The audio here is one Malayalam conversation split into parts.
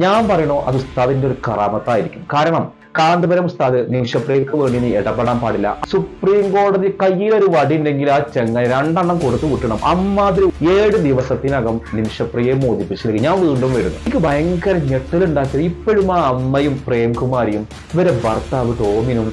ഞാൻ പറയണോ അത് ഉസ്താദിന്റെ ഒരു കറാമത്തായിരിക്കും. കാരണം കാന്തപുരം ഉസ്താദ് നിമിഷപ്രിയക്ക് വേണ്ടി നീ ഇടപെടാൻ പാടില്ല. സുപ്രീം കോടതി കയ്യിലൊരു വടി ഉണ്ടെങ്കിൽ ആ ചെങ്ങ രണ്ടെണ്ണം കൊടുത്തു വിട്ടണം അമ്മാതിരി ഏഴ് ദിവസത്തിനകം നിമിഷപ്രിയെ മോചിപ്പിച്ചില്ലെങ്കിൽ ഞാൻ വീണ്ടും വരുന്നു. എനിക്ക് ഭയങ്കര ഞെട്ടലുണ്ടാക്കിയത് ഇപ്പോഴും ആ അമ്മയും പ്രേംകുമാരിയും ഇവരെ ഭർത്താവ് ടോമിനും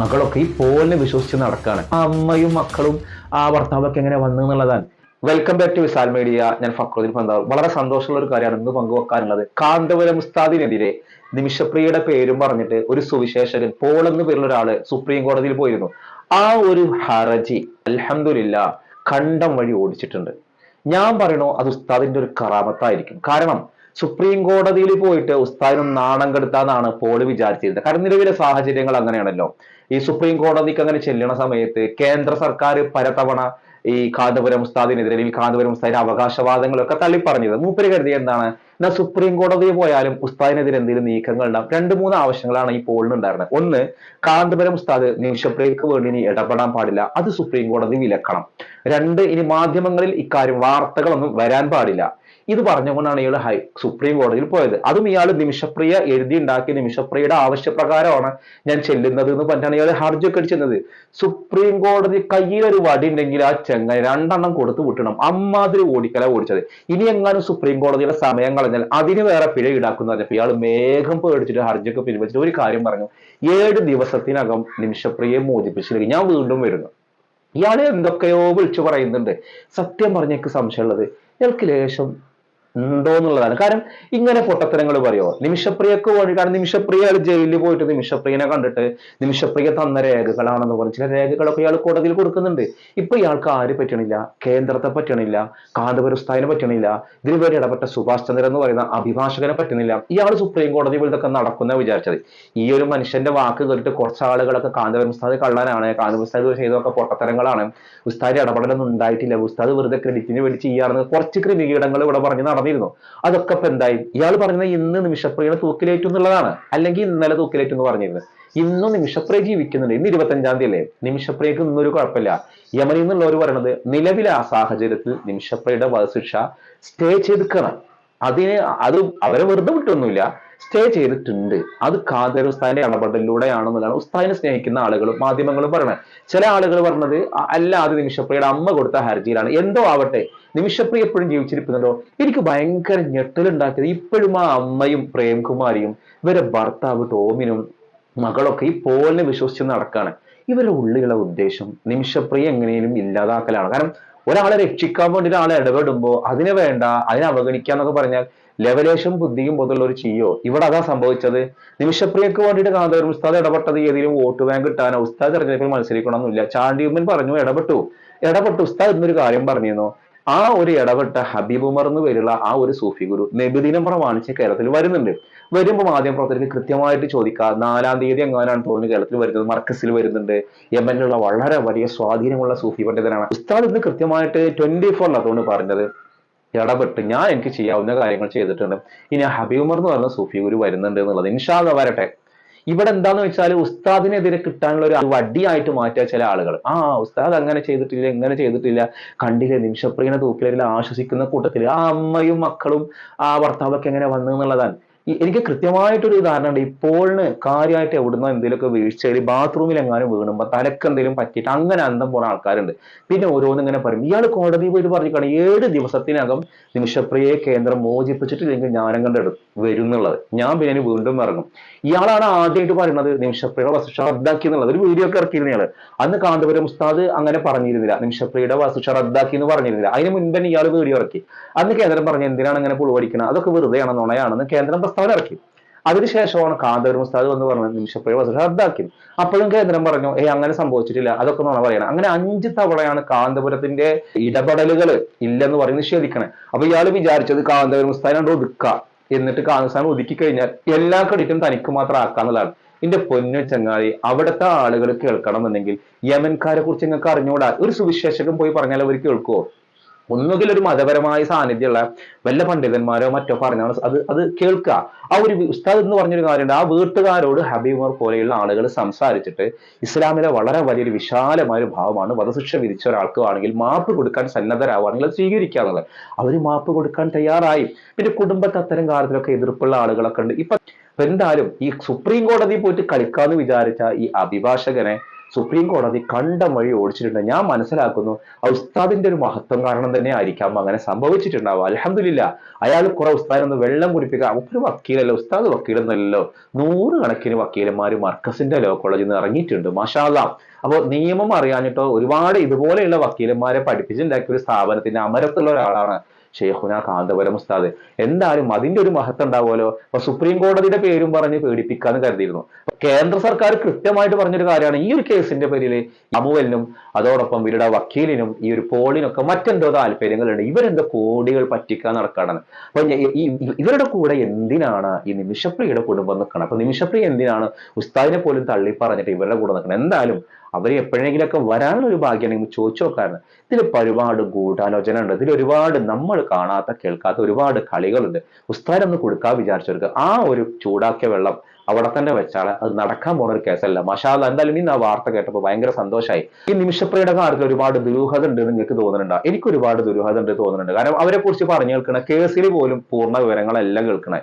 മകളൊക്കെ ഈ പോലിനെ വിശ്വസിച്ച് നടക്കാണ്. ആ അമ്മയും മക്കളും ആ ഭർത്താവൊക്കെ എങ്ങനെ വന്നു എന്നുള്ളതാണ്. Welcome back to Visal media ഞാൻ ഫക്രുദ്ദീൻ പന്താവ്. വളരെ സന്തോഷമുള്ള ഒരു കാര്യമാണ് ഇന്ന് പങ്കുവെക്കാനുള്ളത്. കാന്തപുരം ഉസ്താദിനെതിരെ നിമിഷപ്രിയയുടെ പേരും പറഞ്ഞിട്ട് ഒരു സുവിശേഷകൻ പോൾ എന്ന് പേരുള്ള ഒരാൾ സുപ്രീം കോടതിയിൽ പോയിരുന്നു. ആ ഒരു ഹർജി അലഹമില്ല കണ്ടം വഴി ഓടിച്ചിട്ടുണ്ട്. ഞാൻ പറയണോ അത് ഉസ്താദിന്റെ ഒരു കറാമത്തായിരിക്കും. കാരണം സുപ്രീം കോടതിയിൽ പോയിട്ട് ഉസ്താദിനും നാണം കെടുത്താന്നാണ് പോൾ വിചാരിച്ചിരുന്നത്. കാരണം നിലവിലെ സാഹചര്യങ്ങൾ അങ്ങനെയാണല്ലോ. ഈ സുപ്രീം കോടതിക്ക് അങ്ങനെ ചെല്ലണ സമയത്ത് കേന്ദ്ര സർക്കാർ പലതവണ ഈ കാന്തപുരം ഉസ്താദിനെതിരെ അല്ലെങ്കിൽ കാന്തപുരം ഉസ്താദിന്റെ അവകാശവാദങ്ങളൊക്കെ തള്ളിപ്പറഞ്ഞത്. മൂപ്പര് കരുതി എന്താണ്? എന്നാൽ സുപ്രീം കോടതി പോയാലും ഉസ്താദിനെതിരെ എന്തെങ്കിലും നീക്കങ്ങൾ ഉണ്ടാവും. രണ്ട് മൂന്ന് ആവശ്യങ്ങളാണ് ഈ പോളിന് ഉണ്ടായിരുന്നത്. ഒന്ന് കാന്തപുരം ഉസ്താദ് നിമിഷപ്രിയക്ക് വേണ്ടി ഇനി ഇടപെടാൻ പാടില്ല. അത് സുപ്രീം കോടതി വിലക്കണം. രണ്ട് ഇനി മാധ്യമങ്ങളിൽ ഇക്കാര്യം വാർത്തകളൊന്നും വരാൻ പാടില്ല. ഇത് പറഞ്ഞുകൊണ്ടാണ് ഇയാൾ ഹൈ സുപ്രീം കോടതിയിൽ പോയത്. അതും ഇയാൾ നിമിഷപ്രിയ എഴുതി ഉണ്ടാക്കിയ നിമിഷപ്രിയയുടെ ആവശ്യപ്രകാരമാണ് ഞാൻ ചെല്ലുന്നത് എന്ന് പറഞ്ഞാണ് ഇയാൾ ഹർജിയൊക്കെ അടിച്ചത്. സുപ്രീം കോടതി കയ്യിലൊരു വടി ഉണ്ടെങ്കിൽ ആ ചെങ്ങ രണ്ടെണ്ണം കൊടുത്തു വിട്ടണം. അമ്മാതിരി ഓടിക്കല ഓടിച്ചത്. ഇനി എങ്ങാനും സുപ്രീം കോടതിയുടെ സമയം കളഞ്ഞാൽ അതിന് വേറെ പിഴ ഈടാക്കുന്ന പറഞ്ഞപ്പോൾ ഇയാൾ വേഗം പേടിച്ചിട്ട് ഹർജിയൊക്കെ പിൻവലിച്ചിട്ട് ഒരു കാര്യം പറഞ്ഞു. ഏഴ് ദിവസത്തിനകം നിമിഷപ്രിയയെ മോചിപ്പിച്ചില്ലെങ്കിൽ ഞാൻ വീണ്ടും വരുന്നു. ഇയാൾ എന്തൊക്കെയോ വിളിച്ചു പറയുന്നുണ്ട്. സത്യം പറഞ്ഞേക്ക് സംശയമുള്ളത്. ഇയാൾക്ക് ലേശം ഉണ്ടോ എന്നുള്ളതാണ് കാരണം ഇങ്ങനെ പൊട്ടത്തരങ്ങൾ പറയുമോ നിമിഷപ്രിയക്ക് വേണ്ടി കാരണം നിമിഷപ്രിയ ജയിലിൽ പോയിട്ട് നിമിഷപ്രിയനെ കണ്ടിട്ട് നിമിഷപ്രിയ തന്ന രേഖകളാണെന്ന് പറഞ്ഞ് ചില രേഖകളൊക്കെ ഇയാൾ കോടതിയിൽ കൊടുക്കുന്നുണ്ട്. ഇപ്പൊ ഇയാൾക്ക് ആര് പറ്റണില്ല? കേന്ദ്രത്തെ പറ്റണില്ല. കാന്തപുരസ്ഥാനെ പറ്റണില്ല. ഇതിന് വേണ്ടി ഇടപെട്ട സുഭാഷ് ചന്ദ്രൻ എന്ന് പറയുന്ന അഭിഭാഷകനെ പറ്റുന്നില്ല ഇയാൾ സുപ്രീം കോടതി ഇതൊക്കെ നടക്കുന്ന വിചാരിച്ചത്. ഈ ഒരു മനുഷ്യന്റെ വാക്ക് കേട്ടിട്ട് കുറച്ച് ആളുകളൊക്കെ കാന്തപുരം ഉസ്താദ് കള്ളനാണ് കാന്തപുരം ഉസ്താദ് പൊട്ടത്തരങ്ങളാണ്. ഉസ്താദ് ഇടപെടലൊന്നും ഉണ്ടായിട്ടില്ല. ഉസ്താദ് വെറുതെ ക്രെഡിറ്റിന് വേണ്ടി ചെയ്യാറുണ്ട് കുറച്ച് ക്രമീകരണങ്ങൾ ഇവിടെ പറഞ്ഞ് നടന്നിരുന്നു അതൊക്കെ ഇപ്പൊ എന്തായി? ഇയാൾ പറഞ്ഞത് ഇന്ന് നിമിഷപ്രിയുടെ തൂക്കിലേറ്റു എന്നുള്ളതാണ്. അല്ലെങ്കിൽ ഇന്നലെ തൂക്കിലേറ്റു എന്ന് പറഞ്ഞിരുന്നത് ഇന്നും നിമിഷപ്രിയ ജീവിക്കുന്നുണ്ട്. ഇന്ന് ഇരുപത്തഞ്ചാം തീയതി അല്ലേ? നിമിഷപ്രിയക്ക് ഇന്നൊരു കുഴപ്പമില്ല. യമനിൽ നിന്നുള്ളവർ പറയുന്നത് നിലവിലെ ആ സാഹചര്യത്തിൽ നിമിഷപ്രിയയുടെ വധശിക്ഷ സ്റ്റേ ചെയ്തിക്കണം അതിന് അത് അവരെ വെറുതെ വിട്ടൊന്നുമില്ല. സ്റ്റേ ചെയ്തിട്ടുണ്ട്. അത് ഖാദർ ഉസ്താദിന്റെ ഇടപെടലിലൂടെയാണെന്നുള്ളതാണ് ഉസ്താദിനെ സ്നേഹിക്കുന്ന ആളുകളും മാധ്യമങ്ങളും പറയണത് ചില ആളുകൾ പറഞ്ഞത് അല്ല അത് നിമിഷപ്രിയയുടെ അമ്മ കൊടുത്ത ഹർജിയിലാണ്. എന്തോ ആവട്ടെ നിമിഷപ്രിയ എപ്പോഴും ജീവിച്ചിരിക്കുന്നുണ്ടോ? എനിക്ക് ഭയങ്കര ഞെട്ടലുണ്ടാക്കിയത് ഇപ്പോഴും ആ അമ്മയും പ്രേംകുമാരിയും ഇവരെ ഭർത്താവ് ടോമിനും മകളൊക്കെ ഈ പോലിനെ വിശ്വസിച്ച് നടക്കാണ്. ഇവരുടെ ഉള്ളിലുള്ള ഉദ്ദേശം നിമിഷപ്രിയ എങ്ങനെയും ഇല്ലാതാക്കലാണ്. കാരണം ഒരാളെ രക്ഷിക്കാൻ വേണ്ടി ഒരാളെ ഇടപെടുമ്പോൾ അതിനെ വേണ്ട അതിനെ അവഗണിക്കുക എന്നൊക്കെ പറഞ്ഞാൽ ലെവലേഷൻ ബുദ്ധിയും പോലുള്ള ഒരു ചെയ്യോ ഇവിടെ അതാ സംഭവിച്ചത്. നിമിഷപ്രിയക്ക് വേണ്ടിയിട്ട് കാന്തപുരം ഉസ്താദ് ഇടപെട്ടത് ഏതെങ്കിലും വോട്ട് ബാങ്ക് കിട്ടാനോ ഉസ്താദ് തെരഞ്ഞെടുപ്പിൽ മത്സരിക്കണമെന്നില്ല. ചാണ്ടിയുമ്മൻ പറഞ്ഞു ഇടപെട്ടു. ഇടപെട്ടു ഉസ്താദ് എന്നൊരു കാര്യം പറഞ്ഞിരുന്നു. ആ ഒരു ഇടപെട്ട ഹബീബ് ഉമർ എന്ന് പേരുള്ള ആ ഒരു സൂഫി ഗുരു നബിദിനം പ്രമാണിച്ച് കേരളത്തിൽ വരുന്നുണ്ട്. വരുമ്പോൾ മാധ്യമ പ്രവർത്തകർക്ക് കൃത്യമായിട്ട് ചോദിക്കാം നാലാം തീയതി എങ്ങാനാണ് തോന്നുന്നു കേരളത്തിൽ വരുന്നത്? മർക്കസിൽ വരുന്നുണ്ട്. യമനിലുള്ള വളരെ വലിയ സ്വാധീനമുള്ള സൂഫി പണ്ഡിതനാണ്. ഉസ്താദ് ഇന്ന് കൃത്യമായിട്ട് ട്വന്റി ഫോറിലാണ് പറഞ്ഞത്. ഇടപെട്ട് ഞാൻ എനിക്ക് ചെയ്യാവുന്ന കാര്യങ്ങൾ ചെയ്തിട്ടുണ്ട്. ഇനി ഹബീബ് ഉമർ എന്ന് പറയുന്ന സൂഫി ഗുരു വരുന്നുണ്ട് എന്നുള്ളത്. ഇൻഷാദ് വരട്ടെ. ഇവിടെ എന്താന്ന് വെച്ചാൽ ഉസ്താദിനെതിരെ കിട്ടാനുള്ള ഒരു വടിയായിട്ട് മാറ്റിയ ചില ആളുകൾ ആ ഉസ്താദ് അങ്ങനെ ചെയ്തിട്ടില്ല ഇങ്ങനെ ചെയ്തിട്ടില്ല. കണ്ടില്ലേ നിമിഷപ്രിയനെ തൂക്കിലെല്ലാം ആശ്വസിക്കുന്ന കൂട്ടത്തിൽ ആ അമ്മയും മക്കളും ആ ഭർത്താവൊക്കെ എങ്ങനെ വന്നു എന്നുള്ളതാണ്. എനിക്ക് കൃത്യമായിട്ടൊരു ധാരണ ഉണ്ട് ഇപ്പോഴിന് കാര്യമായിട്ട് എവിടുന്ന എന്തെങ്കിലുമൊക്കെ വീഴ്ചയിൽ ബാത്റൂമിൽ എങ്ങാനും വീണുമ്പോ തലക്ക് എന്തെങ്കിലും പറ്റിയിട്ട് അങ്ങനെ അന്തം പോണ ആൾക്കാരുണ്ട്. പിന്നെ ഓരോന്നും ഇങ്ങനെ പറയും. ഇയാൾ കോടതി പോയിട്ട് പറഞ്ഞിട്ടാണ് ഏഴ് ദിവസത്തിനകം നിമിഷപ്രിയയെ കേന്ദ്രം മോചിപ്പിച്ചിട്ടില്ലെങ്കിൽ ഞാനും കണ്ട് എടു- വരും എന്നുള്ളത്. ഞാൻ പിന്നെ വീണ്ടും ഇറങ്ങും. ഇയാളാണ് ആദ്യമായിട്ട് പറയുന്നത് നിമിഷപ്രിയയുടെ വസ്തുഷ റദ്ദാക്കി എന്നുള്ളത്. ഒരു വീഡിയോ ഒക്കെ ഇറക്കിയിരുന്നയാൾ അന്ന് കാന്തപുരം ഉസ്താദ് അങ്ങനെ പറഞ്ഞിരുന്നില്ല. നിമിഷപ്രിയയുടെ വസ്തുഷ റദ്ദാക്കി എന്ന് പറഞ്ഞിരുന്നില്ല. അതിന് മുൻപ് തന്നെ ഇയാൾ വീഡിയോ ഇറക്കി. അന്ന് കേന്ദ്രം പറഞ്ഞു എന്തിനാണ് അങ്ങനെ പുളുവടിക്കുന്നത് അതൊക്കെ വെറുതെയാണ് നുണയാണെന്ന് കേന്ദ്രം പ്രസ്താവന ഇറക്കി. അതിനുശേഷമാണ് കാന്തപുരം ഉസ്താദ് എന്ന് പറഞ്ഞത് നിമിഷപ്രിയ വസ്തുഷ റദ്ദാക്കി. അപ്പോഴും കേന്ദ്രം പറഞ്ഞു ഏ അങ്ങനെ സംഭവിച്ചിട്ടില്ല. അതൊക്കെ നുണ പറയണം അങ്ങനെ അഞ്ച് തവണയാണ് കാന്തപുരത്തിന്റെ ഇടപെടലുകൾ ഇല്ലെന്ന് പറഞ്ഞ് നിഷേധിക്കണേ. അപ്പൊ ഇയാൾ വിചാരിച്ചത് കാന്തപുരം ഉസ്താദിനോട് ഒതുക്കുക എന്നിട്ട് കാന്തസ്ഥാനം ഒതുക്കി കഴിഞ്ഞാൽ എല്ലാ ക്രെഡിറ്റും തനിക്ക് മാത്രം ആക്കാന്നുള്ളതാണ് എന്റെ പൊന്നു ചങ്ങാതി അവിടുത്തെ ആളുകൾ കേൾക്കണം എന്നുണ്ടെങ്കിൽ യമൻകാരെ കുറിച്ച് നിങ്ങൾക്ക് അറിഞ്ഞുകൂടാ ഒരു സുവിശേഷകൻ പോയി പറഞ്ഞാൽ അവർ കേൾക്കുവോ? ഒന്നുകിൽ ഒരു മതപരമായ സാന്നിധ്യമുള്ള വല്ല പണ്ഡിതന്മാരോ മറ്റോ പറഞ്ഞാണ് അത് അത് കേൾക്കുക. ആ ഒരു ഉസ്താദ് എന്ന് പറഞ്ഞൊരു കാര്യമുണ്ട്. ആ വീട്ടുകാരോട് ഹബീബർ പോലെയുള്ള ആളുകൾ സംസാരിച്ചിട്ട് ഇസ്ലാമിലെ വളരെ വലിയൊരു വിശാലമായ ഒരു ഭാവമാണ് വധശിക്ഷ വിധിച്ച ഒരാൾക്ക് ആണെങ്കിൽ മാപ്പ് കൊടുക്കാൻ സന്നദ്ധരാവുകയാണെങ്കിൽ അത് സ്വീകരിക്കാന്നുള്ളത് അവർ മാപ്പ് കൊടുക്കാൻ തയ്യാറായി. പിന്നെ കുടുംബത്തെ അത്തരം കാര്യത്തിലൊക്കെ എതിർപ്പുള്ള ആളുകളൊക്കെ ഉണ്ട്. ഇപ്പൊ എന്തായാലും ഈ സുപ്രീം കോടതി പോയിട്ട് കളിക്കാന്ന് വിചാരിച്ച ഈ അഭിഭാഷകനെ സുപ്രീം കോടതി കണ്ടം വഴി ഓടിച്ചിട്ടുണ്ട്. ഞാൻ മനസ്സിലാക്കുന്നു ഉസ്താദിന്റെ ഒരു മഹത്വം കാരണം തന്നെ ആയിരിക്കാം അങ്ങനെ സംഭവിച്ചിട്ടുണ്ടാവും അലഹമില്ല അയാൾ കുറെ ഉസ്താദിനൊന്ന് വെള്ളം കുടിപ്പിക്കുക. ഒരു വക്കീലല്ലോ ഉസ്താദ് വക്കീലൊന്നുമല്ലല്ലോ. നൂറുകണക്കിന് വക്കീലന്മാർ മർക്കസിന്റെ ലോ കോളേജിൽ നിന്ന് ഇറങ്ങിയിട്ടുണ്ട്. മഷാല അപ്പോൾ നിയമം അറിയാഞ്ഞിട്ടോ ഒരുപാട് ഇതുപോലെയുള്ള വക്കീലന്മാരെ പഠിപ്പിച്ചുണ്ടാക്കിയ ഒരു സ്ഥാപനത്തിന്റെ അമരത്തുള്ള ഒരാളാണ് ഷെയ്ഖുന കാന്തപുരം ഉസ്താദ്. എന്തായാലും അതിന്റെ ഒരു മഹത്വം ഉണ്ടാവുമല്ലോ? അപ്പൊ സുപ്രീം കോടതിയുടെ പേരും പറഞ്ഞ് പേടിപ്പിക്കാന്ന് കരുതിയിരുന്നു. കേന്ദ്ര സർക്കാർ കൃത്യമായിട്ട് പറഞ്ഞൊരു കാര്യമാണ്. ഈ ഒരു കേസിന്റെ പേരിൽ അമുവലിനും അതോടൊപ്പം ഇവരുടെ വക്കീലിനും ഈ ഒരു പോളിനൊക്കെ മറ്റെന്തോ താല്പര്യങ്ങളുണ്ട്. ഇവരെന്തോ കോടികൾ പറ്റിക്കാൻ നടക്കാണ്. അപ്പൊ ഇവരുടെ കൂടെ എന്തിനാണ് ഈ നിമിഷപ്രിയയുടെ കുടുംബം നിൽക്കണം അപ്പൊ നിമിഷപ്രിയ എന്തിനാണ് ഉസ്താദിനെ പോലും തള്ളി പറഞ്ഞിട്ട് ഇവരുടെ കൂടെ നിൽക്കണം എന്തായാലും അവർ എപ്പോഴെങ്കിലൊക്കെ വരാനുള്ള ഒരു ഭാഗ്യം നിങ്ങൾ ചോദിച്ചു നോക്കാറുണ്ട് ഇതിൽ ഒരുപാട് ഗൂഢാലോചന ഉണ്ട് ഇതിൽ ഒരുപാട് നമ്മൾ കാണാത്ത കേൾക്കാത്ത ഒരുപാട് കളികളുണ്ട്. ഉസ്താദൊന്ന് കൊടുക്കാൻ വിചാരിച്ചവർക്ക് ആ ഒരു ചൂടാക്കിയ വെള്ളം അവിടെ തന്നെ വെച്ചാണ് അത് നടക്കാൻ പോണ ഒരു കേസല്ല മഷാല എന്തായാലും ഇന്ന് ആ വാർത്ത കേട്ടപ്പോൾ ഭയങ്കര സന്തോഷമായി ഈ നിമിഷപ്രിയുടെ കാര്യത്തിൽ ഒരുപാട് ദുരൂഹത ഉണ്ട് നിങ്ങൾക്ക് തോന്നുന്നുണ്ടോ? എനിക്ക് ഒരുപാട് ദുരൂഹത ഉണ്ട് തോന്നുന്നുണ്ട്. കാരണം അവരെ കുറിച്ച് പറഞ്ഞു കേൾക്കുന്ന കേസിൽ പോലും പൂർണ വിവരങ്ങളെല്ലാം കേൾക്കണേ.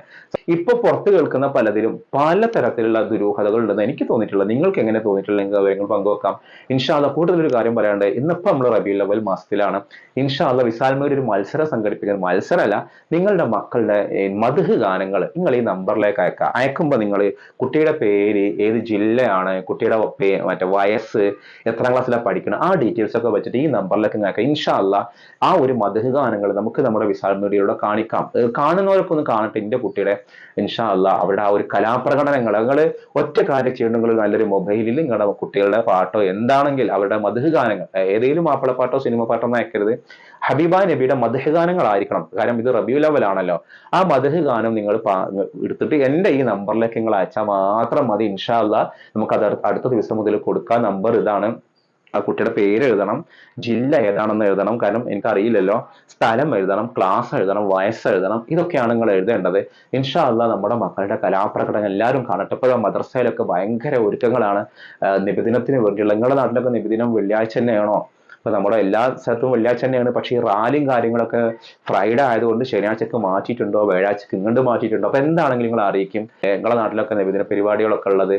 ഇപ്പൊ പുറത്ത് കേൾക്കുന്ന പലതിലും പല തരത്തിലുള്ള ദുരൂഹതകൾ ഉണ്ടെന്ന് എനിക്ക് തോന്നിയിട്ടുള്ളത് നിങ്ങൾക്ക് എങ്ങനെ തോന്നിയിട്ടുള്ള വിവരങ്ങൾ പങ്കുവെക്കാം? ഇൻഷാല്ല ഒരു കാര്യം പറയാണ്ട് ഇന്നിപ്പോ നമ്മൾ റബി ലെവൽ മാസത്തിലാണ്. ഇൻഷാല്ല വിശാൽമയുടെ ഒരു മത്സരം സംഘടിപ്പിക്കുന്ന മത്സരമല്ല നിങ്ങളുടെ മക്കളുടെ മധുഹ് ഗാനങ്ങൾ നിങ്ങൾ ഈ നമ്പറിലേക്ക് അയക്കുക. അയക്കുമ്പോൾ നിങ്ങൾ കുട്ടിയുടെ പേര് ഏത് ജില്ലയാണ് കുട്ടിയുടെ മറ്റേ വയസ്സ് എത്രാം ക്ലാസ്സിലാണ് പഠിക്കണം ആ ഡീറ്റെയിൽസ് ഒക്കെ വെച്ചിട്ട് ഈ നമ്പറിലേക്ക് നിങ്ങൾക്ക് ഇൻഷാല്ല ആ ഒരു മധുഹ ഗാനങ്ങൾ നമുക്ക് നമ്മുടെ വിശാൽ മീഡിയയിലൂടെ കാണിക്കാം. കാണുന്നവരൊക്കെ ഒന്ന് കാണട്ടെ എന്റെ കുട്ടിയുടെ ഇൻഷാല്ല അവരുടെ ആ ഒരു കലാപ്രകടനങ്ങൾ നിങ്ങൾ ഒറ്റ കാര്യം ചെയ്യണമെങ്കിൽ നല്ലൊരു മൊബൈലിൽ നിങ്ങളുടെ കുട്ടികളുടെ പാട്ടോ എന്താണെങ്കിൽ അവരുടെ മധുഹ ഗാനങ്ങൾ ഏതെങ്കിലും മാപ്പിളപ്പാട്ടോ സിനിമ പാട്ടോ ഒന്നും അയക്കരുത് ഹബീബ നബിയുടെ മധുഹ ഗാനങ്ങളായിരിക്കണം കാരണം ഇത് റബിയു ലെവലാണല്ലോ ആ മധുഹ ഗാനം നിങ്ങൾ എടുത്തിട്ട് എന്റെ ഈ നമ്പറിലേക്ക് നിങ്ങൾ അയച്ചാൽ മാത്രം മതി ഇൻഷാല്ല നമുക്ക് അത് അടുത്ത ദിവസം മുതൽ കൊടുക്കാൻ നമ്പർ ഇതാണ്. ആ കുട്ടിയുടെ പേര് എഴുതണം ജില്ല ഏതാണെന്ന് എഴുതണം. കാരണം എനിക്കറിയില്ലല്ലോ സ്ഥലം എഴുതണം ക്ലാസ് എഴുതണം വയസ്സ് എഴുതണം ഇതൊക്കെയാണ് നിങ്ങൾ എഴുതേണ്ടത്. ഇൻഷാ അല്ല നമ്മുടെ മക്കളുടെ കലാപ്രകടനം എല്ലാവരും കാണട്ടെ. ഇപ്പോഴും മദ്രസയിലൊക്കെ ഭയങ്കര ഒരുക്കങ്ങളാണ്. നിബിദിനത്തിന് വേണ്ടിയുള്ള നിങ്ങളുടെ നാട്ടിലൊക്കെ നിബിദിനം വെള്ളിയാഴ്ച തന്നെയാണോ? ഇപ്പൊ നമ്മുടെ എല്ലാ സ്ഥലത്തും വെള്ളിയാഴ്ച തന്നെയാണ്. പക്ഷേ ഈ റാലിയും കാര്യങ്ങളൊക്കെ ഫ്രൈഡേ ആയതുകൊണ്ട് ശനിയാഴ്ചക്ക് മാറ്റിയിട്ടുണ്ടോ? വ്യാഴാഴ്ചക്ക് ഇങ്ങോട്ട് മാറ്റിയിട്ടുണ്ടോ? അപ്പൊ എന്താണെങ്കിലും നിങ്ങൾ അറിയിക്കും. നിങ്ങളുടെ നാട്ടിലൊക്കെ നിബന്ധന പരിപാടികളൊക്കെ ഉള്ളത്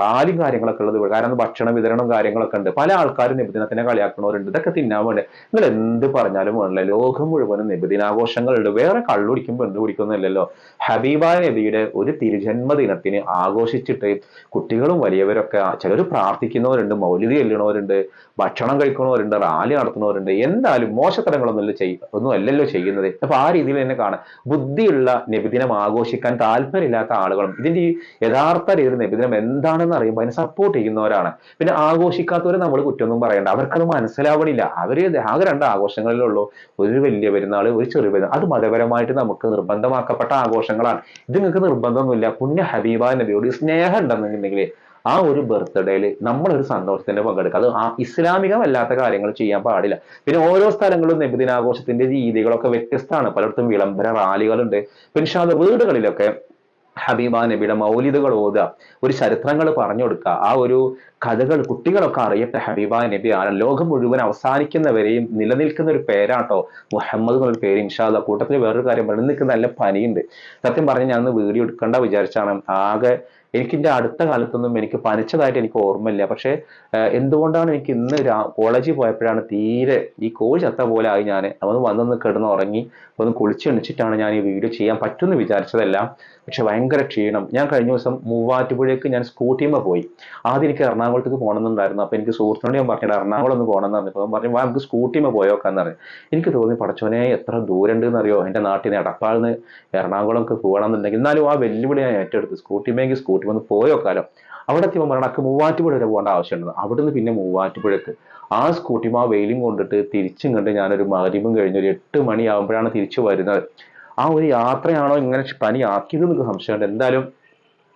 റാലിയും കാര്യങ്ങളൊക്കെ ഉള്ളത് കാരണം ഭക്ഷണ വിതരണം കാര്യങ്ങളൊക്കെ ഉണ്ട്. പല ആൾക്കാരും നിബന്ധനത്തിനെ കളിയാക്കണവരുണ്ട്. ഇതൊക്കെ തിന്നാൻ വേണ്ടി? നിങ്ങൾ എന്ത് പറഞ്ഞാലും വേണ്ടില്ല ലോകം മുഴുവനും നിബദിനാഘോഷങ്ങളുണ്ട് വേറെ കള്ളുടിക്കുമ്പോൾ എന്ത് കുടിക്കുന്നില്ലല്ലോ ഹബീബായ നബിയുടെ ഒരു തിരുജന്മ ദിനത്തിന് ആഘോഷിച്ചിട്ട് കുട്ടികളും വലിയവരൊക്കെ ചിലർ പ്രാർത്ഥിക്കുന്നവരുണ്ട് മൗലിക ചെല്ലണവരുണ്ട് ഭക്ഷണം കഴിക്കുന്നവരുണ്ട്. റാലി നടത്തുന്നവരുണ്ട്. എന്തായാലും മോശത്തരങ്ങളൊന്നുമല്ല ചെയ്യുക ഒന്നും അല്ലല്ലോ ചെയ്യുന്നത്. അപ്പൊ ആ രീതിയിൽ തന്നെ കാണാം. ബുദ്ധിയുള്ള നബിദിനം ആഘോഷിക്കാൻ താല്പര്യമില്ലാത്ത ആളുകളും ഇതിന്റെ ഈ യഥാർത്ഥ രീതിയിൽ നബിദിനം എന്താണെന്ന് അറിയുമ്പോൾ അതിനെ സപ്പോർട്ട് ചെയ്യുന്നവരാണ്. പിന്നെ ആഘോഷിക്കാത്തവരെ നമ്മൾ കുറ്റമൊന്നും പറയണ്ട. അവർക്കത് മനസ്സിലാവണില്ല. അവർ ആകെ രണ്ട് ആഘോഷങ്ങളിലുള്ളൂ ഒരു വലിയ പെരുന്നാൾ ഒരു ചെറിയ പെരുന്നാൾ. അത് മതപരമായിട്ട് നമുക്ക് നിർബന്ധമാക്കപ്പെട്ട ആഘോഷങ്ങളാണ്. ഇത് നിങ്ങൾക്ക് നിർബന്ധമൊന്നുമില്ല. പുണ്യ ഹബീബ നബിയോട് സ്നേഹം ഉണ്ടെന്നുണ്ടെങ്കിൽ ആ ഒരു ബർത്ത്ഡേയിൽ നമ്മളൊരു സന്തോഷത്തിന്റെ പങ്കെടുക്കുക. അത് ആ ഇസ്ലാമികമല്ലാത്ത കാര്യങ്ങൾ ചെയ്യാൻ പാടില്ല. പിന്നെ ഓരോ സ്ഥലങ്ങളും നബിദിനാഘോഷത്തിന്റെ രീതികളൊക്കെ വ്യത്യസ്തമാണ്. പലയിടത്തും വിളംബര റാലികളുണ്ട്. പിന്നെ വീടുകളിലൊക്കെ ഹബീബ നബിയുടെ മൗലിദുകൾ ഓതുക ഒരു ചരിത്രങ്ങൾ പറഞ്ഞു കൊടുക്കുക ആ ഒരു കഥകൾ കുട്ടികളൊക്കെ അറിയട്ടെ ഹബീബ നബി ആണ് ലോകം മുഴുവൻ അവസാനിക്കുന്നവരെയും നിലനിൽക്കുന്ന ഒരു പേരാട്ടോ മുഹമ്മദ് എന്നൊരു പേര് ഇൻഷാദ കൂട്ടത്തിൽ വേറൊരു കാര്യം പറഞ്ഞു നിൽക്കുന്ന നല്ല പനിയുണ്ട്. സത്യം പറഞ്ഞ് ഞാൻ വീഡിയോ എടുക്കണ്ട വിചാരിച്ചാണ്. ആകെ എനിക്ക് എന്റെ അടുത്ത കാലത്തൊന്നും എനിക്ക് പനിച്ചതായിട്ട് എനിക്ക് ഓർമ്മയില്ല. പക്ഷേ എന്തുകൊണ്ടാണ് എനിക്ക് ഇന്ന് കോളേജിൽ പോയപ്പോഴാണ് തീരെ ഈ കോഴി ചത്ത പോലെ ആയി ഞാൻ അതൊന്ന് വന്നൊന്ന് കിടന്ന് ഉറങ്ങി ഒന്ന് കുളിച്ചെണിച്ചിട്ടാണ് ഞാൻ ഈ വീഡിയോ ചെയ്യാൻ പറ്റുമെന്ന് വിചാരിച്ചതല്ല. പക്ഷെ ഭയങ്കര ക്ഷീണം. ഞാൻ കഴിഞ്ഞ ദിവസം മൂവാറ്റുപുഴയ്ക്ക് ഞാൻ സ്കൂട്ടിയുമ്പോൾ പോയി. ആദ്യം എനിക്ക് എറണാകുളത്തേക്ക് പോകണമെന്നുണ്ടായിരുന്നു. അപ്പോൾ എനിക്ക് സുഹൃത്തിനോട് ഞാൻ പറഞ്ഞിട്ട് എറണാകുളം ഒന്ന് പോകണമെന്ന് പറഞ്ഞപ്പോൾ പറഞ്ഞു. വാ നമുക്ക് സ്കൂട്ടിയുമ്പോൾ പോയോക്കാന്ന് പറഞ്ഞു. എനിക്ക് തോന്നി പടച്ചോനെ എത്ര ദൂരം ഉണ്ടെന്ന് അറിയോ എന്റെ നാട്ടിൽ നിന്ന് എടപ്പാളിന്ന് എറണാകുളംക്ക് പോകണമെന്നുണ്ടെങ്കിൽ എന്നാലും ആ വെല്ലുവിളി ഞാൻ ഏറ്റെടുത്ത്. എനിക്ക് സ്കൂട്ടി വന്ന് പോയോ കാലം അവിടെ എത്തിയപ്പോൾ മരണക്ക് മൂവാറ്റുപുഴ വരെ പോകേണ്ട ആവശ്യമുണ്ട് നിന്ന് പിന്നെ മൂവാറ്റുപുഴക്ക്. ആ സ്കൂട്ടിമ വെയിലും കൊണ്ടിട്ട് തിരിച്ചും കണ്ട് ഞാനൊരു മാധ്യമം കഴിഞ്ഞ് ഒരു എട്ട് മണിയാകുമ്പോഴാണ് തിരിച്ചു വരുന്നത്. ആ ഒരു യാത്രയാണോ ഇങ്ങനെ പനി ആക്കിയത് എനിക്ക് സംശയമുണ്ട്. എന്തായാലും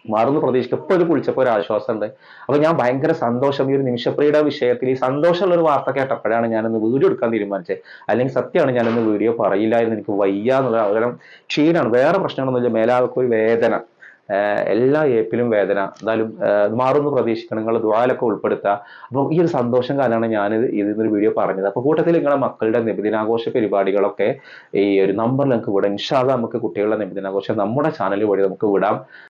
മാറുന്ന പ്രതീക്ഷിക്കും. ഇപ്പൊ ഒരു കുളിച്ചപ്പോ ഒരു ആശ്വാസമുണ്ട്. അപ്പൊ ഞാൻ ഭയങ്കര സന്തോഷം. ഈ ഒരു നിമിഷപ്രിയുടെ വിഷയത്തിൽ ഈ സന്തോഷമുള്ള ഒരു വാർത്ത കേട്ടപ്പോഴാണ് ഞാനൊന്ന് വീഡിയോ എടുക്കാൻ തീരുമാനിച്ചത്. അല്ലെങ്കിൽ സത്യമാണ് ഞാനൊന്ന് വീഡിയോ പറയില്ല എന്ന് എനിക്ക് വയ്യ എന്നുള്ള കാരണം ക്ഷീണാണ് വേറെ പ്രശ്നങ്ങളൊന്നുമില്ല. ഒരു വേദന. എല്ലാ ഏപ്പിലും വേദന. എന്തായാലും മാറുമെന്ന് പ്രതീക്ഷിക്കണം. നിങ്ങൾ ദ്വാലൊക്കെ ഉൾപ്പെടുത്തുക. അപ്പോൾ ഈ ഒരു സന്തോഷം കാലമാണ് ഞാൻ ഇതിന്നൊരു വീഡിയോ പറഞ്ഞത്. അപ്പോൾ കൂട്ടത്തിൽ നിങ്ങളെ മക്കളുടെ നിബിദിനാഘോഷ പരിപാടികളൊക്കെ ഈ ഒരു നമ്പറിൽ നമുക്ക് വിടാം. ഇൻഷാദ നമുക്ക് കുട്ടികളുടെ നിബിദിനാഘോഷം നമ്മുടെ ചാനൽ വഴി നമുക്ക് വിടാം.